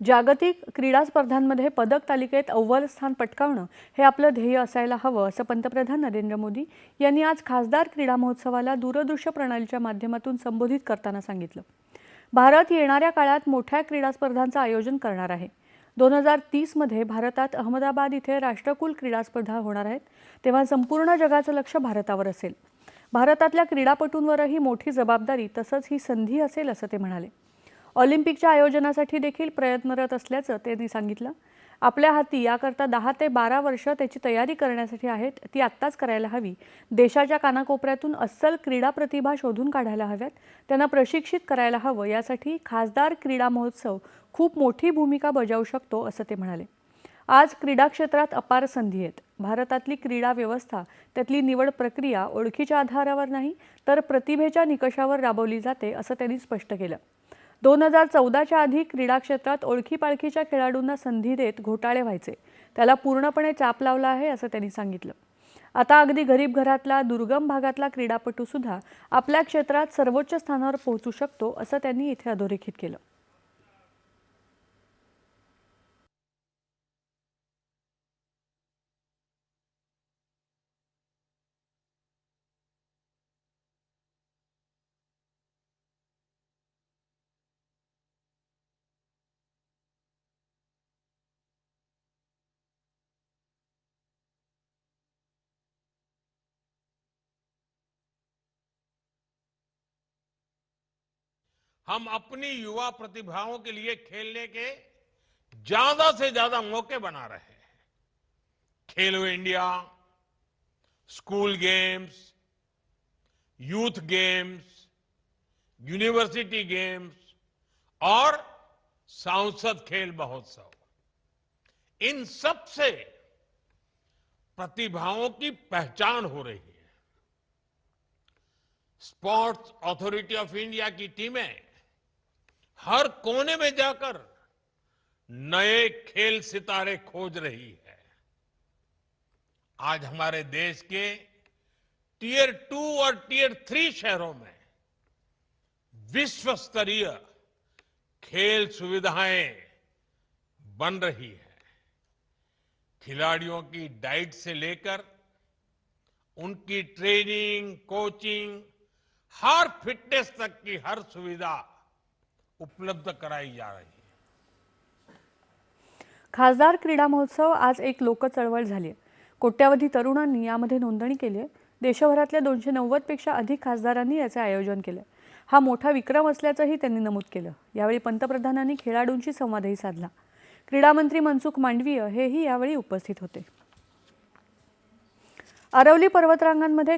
जागतिक क्रीडा स्पर्धांमध्ये पदक तालिकेत अव्वल स्थान पटकावणं हे आपलं ध्येय असायला हवं असं पंतप्रधान नरेंद्र मोदी यांनी आज खासदार क्रीडा महोत्सवाला दूरदृश्य प्रणालीच्या माध्यमातून संबोधित करताना सांगितलं. भारत येणाऱ्या काळात मोठ्या क्रीडा स्पर्धांचं आयोजन करणार आहे. दोन हजार तीसमध्ये भारतात अहमदाबाद इथे राष्ट्रकुल क्रीडा स्पर्धा होणार आहेत तेव्हा संपूर्ण जगाचं लक्ष भारतावर असेल. भारतातल्या क्रीडापटूंवरही मोठी जबाबदारी तसंच ही संधी असेल असं ते म्हणाले. ऑलिम्पिकच्या आयोजनासाठी देखील प्रयत्नरत असल्याचं त्यांनी सांगितलं. आपल्या हाती याकरता दहा ते बारा वर्ष त्याची तयारी करण्यासाठी आहेत ती आत्ताच करायला हवी. देशाच्या कानाकोपऱ्यातून अस्सल क्रीडा प्रतिभा शोधून काढायला हव्यात. त्यांना प्रशिक्षित करायला हवं यासाठी खासदार क्रीडा महोत्सव खूप मोठी भूमिका बजावू शकतो असं ते म्हणाले. आज क्रीडा क्षेत्रात अपार संधी आहेत. भारतातली क्रीडा व्यवस्था त्यातली निवड प्रक्रिया ओळखीच्या आधारावर नाही तर प्रतिभेच्या निकषावर राबवली जाते असं त्यांनी स्पष्ट केलं. दोन हजार चौदाच्या आधी क्रीडा क्षेत्रात ओळखीपाळखीच्या खेळाडूंना संधी देत घोटाळे व्हायचे. त्याला पूर्णपणे चाप लावला आहे असं त्यांनी सांगितलं. आता अगदी गरीब घरातला दुर्गम भागातला क्रीडापटू सुद्धा आपल्या क्षेत्रात सर्वोच्च स्थानावर पोहोचू शकतो असं त्यांनी इथे अधोरेखित केलं. हम अपनी युवा प्रतिभाओं के लिए खेलने के ज़्यादा से ज़्यादा मौके बना रहे हैं। Khelo India, school games, youth games, university games और सांसद खेल महोत्सव। इन सबसे प्रतिभाओं की पहचान हो रही है। स्पोर्ट्स अथॉरिटी ऑफ़ इंडिया की टीमें हर कोने में जाकर नए खेल सितारे खोज रही है। आज हमारे देश के टीयर टू और टीयर थ्री शहरों में विश्व स्तरीय खेल सुविधाएँ बन रही है। खिलाड़ियों की डाइट से लेकर उनकी ट्रेनिंग, कोचिंग, हर फिटनेस तक की हर सुविधा उपलब्ध कराई जा रही है। खासदार क्रीडा महोत्सव आज एक लोक चळवळ झाली. आहे कोट्यावधी तरुणांनी यामध्ये नोंदणी केली. आहे देशभरातल्या दोनशे नव्वदपेक्षा अधिक खासदारांनी याचे आयोजन केलं. हा मोठा विक्रम असल्याचंही त्यांनी नमूद केलं. यावेळी पंतप्रधानांनी खेळाडूंशी संवादही साधला. क्रीडा मंत्री मनसुख मांडवीय हेही यावेळी उपस्थित होते. अरवली पर्वतरांगांमध्ये